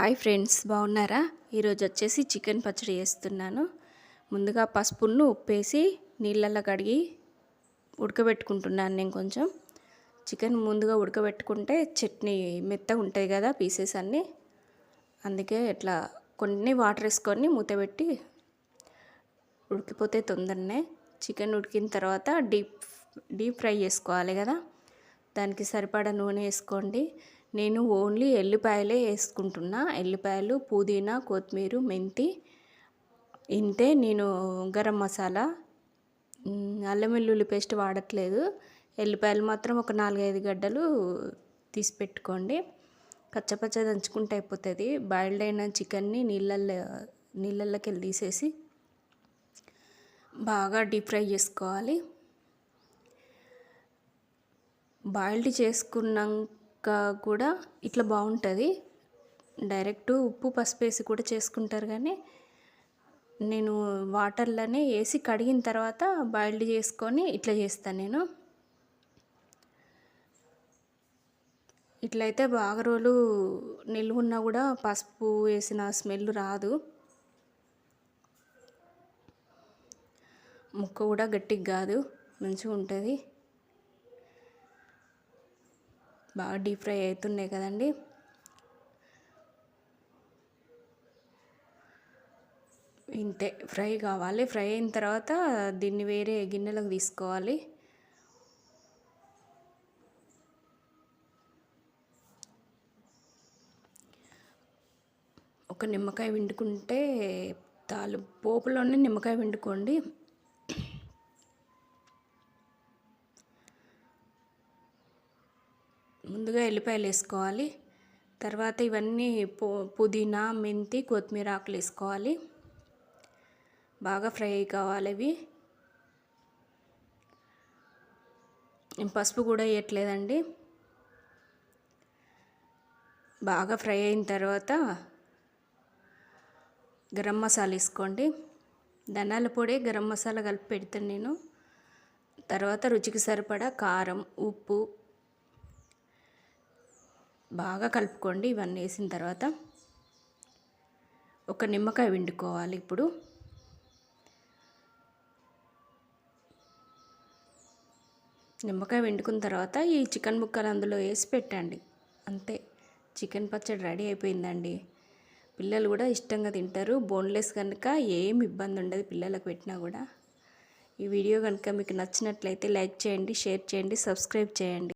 Hi friends బాగున్నారా? ఈరోజు వచ్చేసి చికెన్ పచ్చడి చేస్తున్నాను. ముందుగా పసుపును ఉప్పేసి నీళ్ళల్లో కడిగి ఉడకబెట్టుకుంటున్నాను నేను కొంచెం. చికెన్ ముందుగా ఉడకబెట్టుకుంటే చట్నీ మెత్తగా ఉంటాయి కదా పీసెస్ అన్నీ. అందుకే ఇట్లా కొన్ని వాటర్ వేసుకొని మూతపెట్టి ఉడికిపోతే తొందరనే. చికెన్ ఉడికిన తర్వాత డీప్ డీప్ ఫ్రై చేసుకోవాలి కదా. దానికి సరిపడా నూనె వేసుకోండి. నేను ఓన్లీ ఎల్లిపాయలే వేసుకుంటున్నా. ఎల్లిపాయలు పుదీనా కొత్తిమీర మెంతి. ఇంతే నేను గరం మసాలా. అల్లం వెల్లుల్లి పేస్ట్ వాడట్లేదు. ఎల్లిపాయలు మాత్రం ఒక నాలుగైదు గడ్డలు తీసి పెట్టుకోండి. కచ్చపచ్చ దంచుకుంటే అయిపోతుంది. బాయిల్డ్ అయిన చికెన్ని నీళ్ళల్లో నీళ్ళల్లోకి వెళ్ళి తీసేసి బాగా డీప్ ఫ్రై చేసుకోవాలి. బాయిల్డ్ చేసుకున్నాక కూడా ఇట్లా బాగుంటుంది. డైరెక్ట్ ఉప్పు పసుపు వేసి కూడా చేసుకుంటారు కానీ నేను వాటర్లోనే వేసి కడిగిన తర్వాత బాయిల్డ్ చేసుకొని ఇట్లా చేస్తాను నేను. ఇట్లయితే బాగా రోజులు నిల్వ ఉన్నా కూడా పసుపు వేసిన స్మెల్ రాదు. ముక్క కూడా గట్టిగా కాదు మంచిగా ఉంటుంది బాగా డీప్ ఫ్రై అవుతున్నాయి కదండి. ఇంతే ఫ్రై కావాలి. ఫ్రై అయిన తర్వాత దీన్ని వేరే గిన్నెలకు తీసుకోవాలి. ఒక నిమ్మకాయ వండుకుంటే తాలు పోపులోనే నిమ్మకాయ వండుకోండి. ముందుగా ఎల్లిపాయలు వేసుకోవాలి. తర్వాత ఇవన్నీ పు పుదీనా మెంతి కొత్తిమీర ఆకులు వేసుకోవాలి. బాగా ఫ్రై కావాలి ఇవి. పసుపు కూడా వేయట్లేదండి. బాగా ఫ్రై అయిన తర్వాత గరం మసాలా వేసుకోండి. ధనాల పొడి గరం మసాలా కలిపి పెడతాను నేను. తర్వాత రుచికి సరిపడా కారం ఉప్పు బాగా కలుపుకోండి. ఇవన్నీ వేసిన తర్వాత ఒక నిమ్మకాయ వండుకోవాలి ఇప్పుడు. నిమ్మకాయ వండుకున్న తర్వాత ఈ చికెన్ ముక్కలు అందులో వేసి పెట్టండి. అంతే. చికెన్ పచ్చడి రెడీ అయిపోయిందండి. పిల్లలు కూడా ఇష్టంగా తింటారు. బోన్లెస్ కనుక ఏం ఇబ్బంది ఉండదు పిల్లలకు పెట్టినా కూడా. ఈ వీడియో కనుక మీకు నచ్చినట్లయితే లైక్ చేయండి షేర్ చేయండి సబ్స్క్రైబ్ చేయండి.